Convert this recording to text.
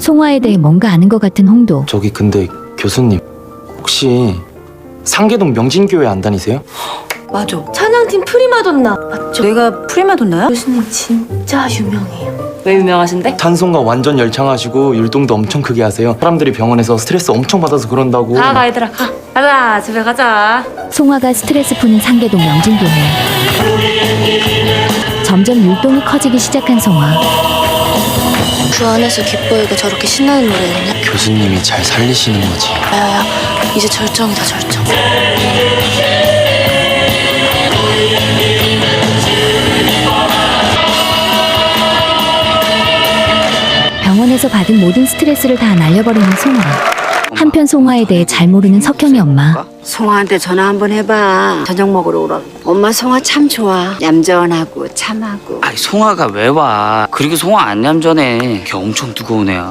송화에 대해 뭔가 아는 것 같은 홍도. 저기 근데 교수님 혹시 상계동 명진교회 안 다니세요? 맞아. 찬양팀 프리마돈나 맞죠? 내가 프리마돈나야? 교수님 진짜 유명해요. 왜 유명하신데? 찬송가 완전 열창하시고 율동도 엄청 크게 하세요. 사람들이 병원에서 스트레스 엄청 받아서 그런다고. 가, 가, 얘들아, 가. 가자, 집에 가자. 송화가 스트레스 푸는 상계동 명진교회. 점점 율동이 커지기 시작한 송화. 그 안에서 기뻐이가 저렇게 신나는 노래였냐? 교수님이 잘 살리시는 거지. 야야야 이제 절정이다 절정 병원에서 받은 모든 스트레스를 다 날려버리는 송화. 한편 송화에 대해 잘 모르는 석형이 엄마. 송아한테 전화 한번 해봐. 저녁 먹으러 오라고. 엄마 송아 참 좋아. 얌전하고 참하고. 아니 송아가 왜 와? 그리고 송아 안 얌전해. 걔 엄청 뜨거운 애야.